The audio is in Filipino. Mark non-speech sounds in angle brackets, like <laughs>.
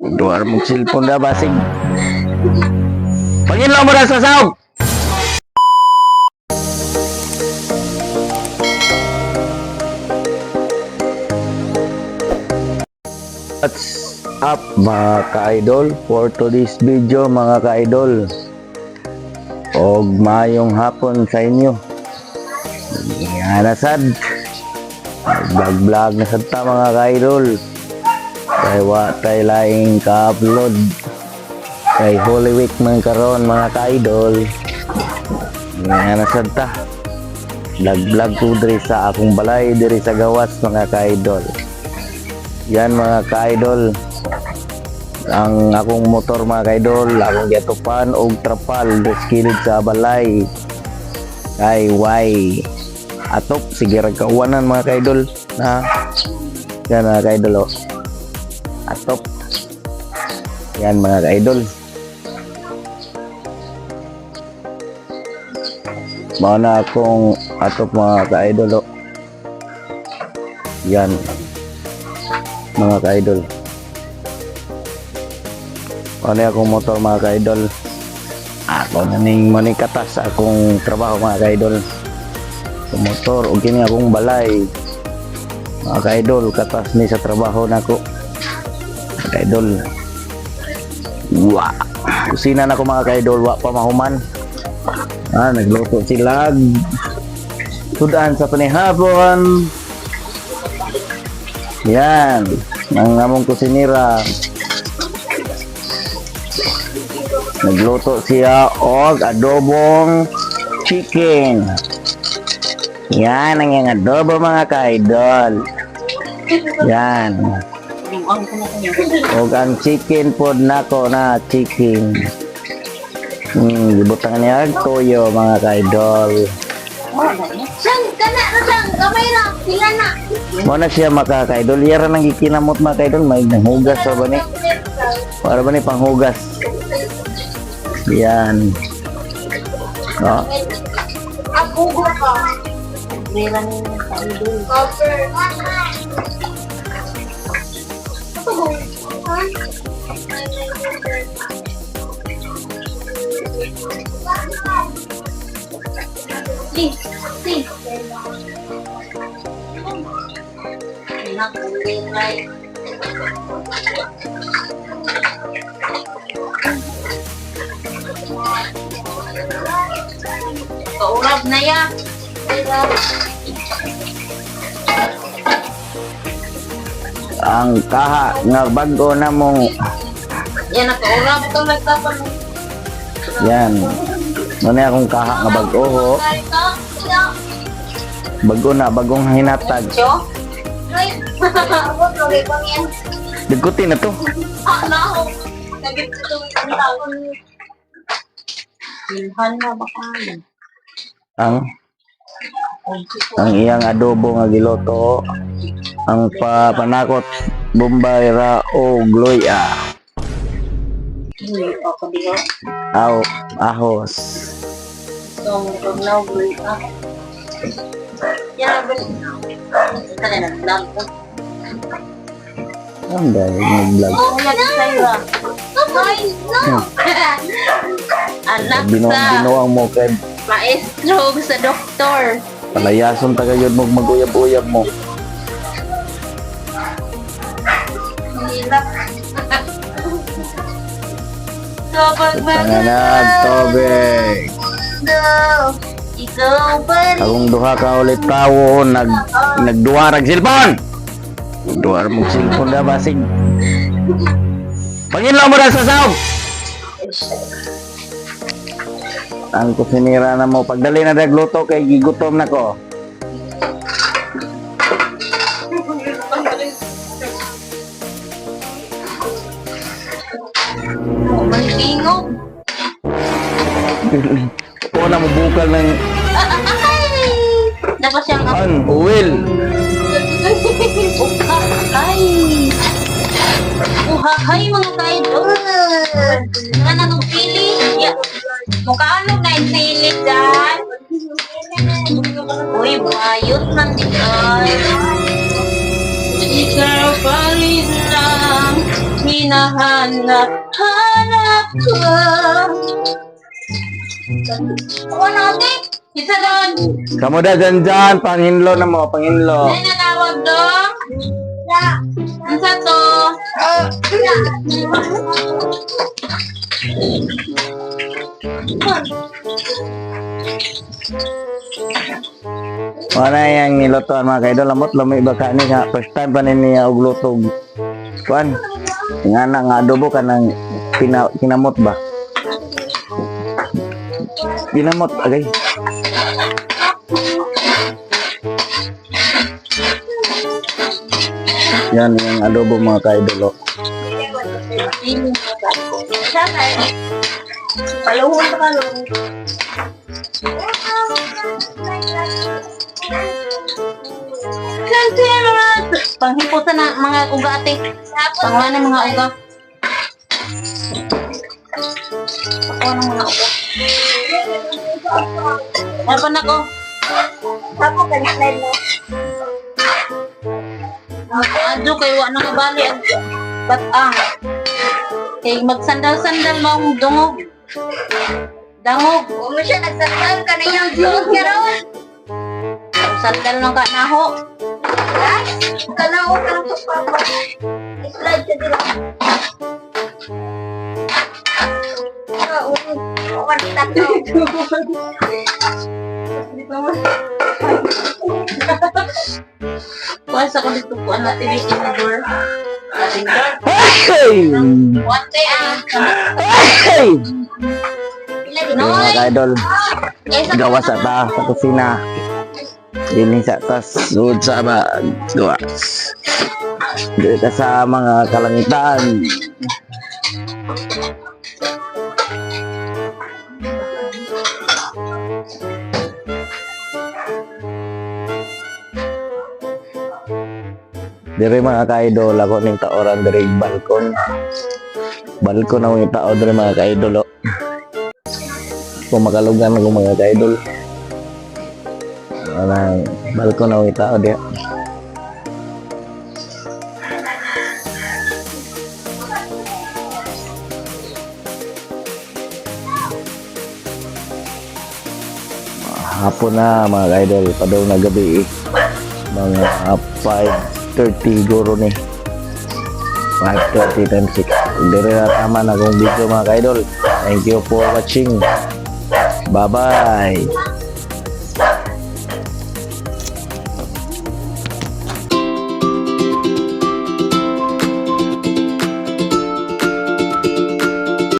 Duwar mong cellphone na basig. <laughs> Panginoon mo na sa sahog! What's up mga ka-idol? For today's video mga ka-idol Og mayong hapon sa inyo Yan na sad Vlog vlog na sad ta mga ka-idol Kay wa tay laing ka-upload. Kay Holy Week man karon mga ka-idol. Yan na sad ta Vlog vlog ko diri sa akong balay diri sa gawas mga ka-idol. Yan mga ka-idol. Ang akong motor mga ka-idol, akong gatupan og trapal skilled sa balay. Kay why? Atop sige ra kauwanan mga ka-idol. Na yan mga ka-idol oh. Yan mga ka-idol. Mao na akong atop mga ka-idol oh. Yan mga ka-idol. Ano akong motor mga ka-idol? Ako na ning manikatas akong trabaho mga ka-idol. Motor, o kini akong balay. Mga ka-idol, katas ni sa trabaho nako. Mga ka-idol. Wa. Kusina na ko mga ka-idol, wa pa mahuman. Ah, nagluto sila. Sudan sa panihapon. Yan. Ang among kusinira. Nagluto siya og adobong chicken. Yan ang yung adobo mga ka-idol. Yan. Og ang chicken pod nako na chicken. Hmm, gibutang niya og toyo mga ka-idol. Sang, kana na sang, kamay na, sila na. Mo na siya makaka-idol. Yara nang gikinamot mga ka-idol. May nanghugas pa ba ni? Para ba ni panghugas? Yan. No? Ako ka. Meron yung kaidol. Please, please. Nakulay. Kaurap na ya. Ang kaha nga bago na mong Yan nakaurap to nagtapon. yan. Ano akong kaha nga bago ho. Bago na, bagong hinatag. Diguti <laughs> na to. Ah, na ako. Nagito ang taon. Ilhan na ba kayo? Ang ang iyang adobo nga giloto ang pa panakot bombay ra o gloya aw ahos So, paglaw, bulit ka. Yan, bulit. Ito na nag-vlog ko. ang dahil nag-vlog Oh, yan sa'yo ah. Ay, no! <laughs> Anak Binu sa binuang mo kay maestro sa doktor. palayason tagayod mo maguyab-uyab mo Hirap. Kapag panganag tobek No, ikaw pa rin. akong duha ka ulit tawo nag nagduwarag cellphone. Duwar mo cellphone na basig. Panginoon mo na sa sahog ang kusinira na mo. Pagdali na nagluto kay gigutom na ko Oh, may tingog. o na mabukal ng ay! Dapat siyang an uwil Uhahay! Uhahay mga kaidol! Nga na nung pili? Ya. Mukha ano na yung pili dyan? Uy, bayot man di ay. Ikaw pa rin lang hinahanap-hanap ko. Ako natin. Isa doon. Kamu da dyan dyan, panghinlo na mo, panghinlo. Yung nanawag doon? Ang sa to? Wala yang nilutuan mga kaidol, lamot lumi ba ka ni nga, first time pa niya og lutog. Kuan, nga na adobo ka ng pina, kinamot ba? Kinamot, agay. Yan yung adobo mga kaidol. oh. Paluhon pa kalong. Kasi mga panghipusan na mga ugate. Pangwan ng mga uga. Pangwan ng mga uga. Dapat na ko. Ako ka na mo. Adyo kay wa na bali ang batang. Kay magsandal-sandal mo ang dungog. Dangog. Huwag mo siya nagsandal ka na yung dungog ka ron. Sandal ng ka na ho. Kanaho ka ng pagpapa. I-slide ka dila. Uwan tatlo. Kuha sa ko dito po ang natin yung door. Ating door. Hey! Day ah. Hey! Mga kaidol, Eh, sa gawa sa ta, sa kusina. Dini sa tas, sud sa ba, gawa. Dito sa mga kalangitan. Dire mga ka-idol, ako ning taoran dire balkon. Balkon yung tao dire mga ka-idol. Kung makalugan ako mga ka-idol. Wala, balkon yung tao diya. Hapon na mga ka-idol, padaw na gabi eh. Mga 5.30 guro ni. 5.30 times 6. Dire na tama na kong video mga ka-idol. Thank you for watching. Bye-bye.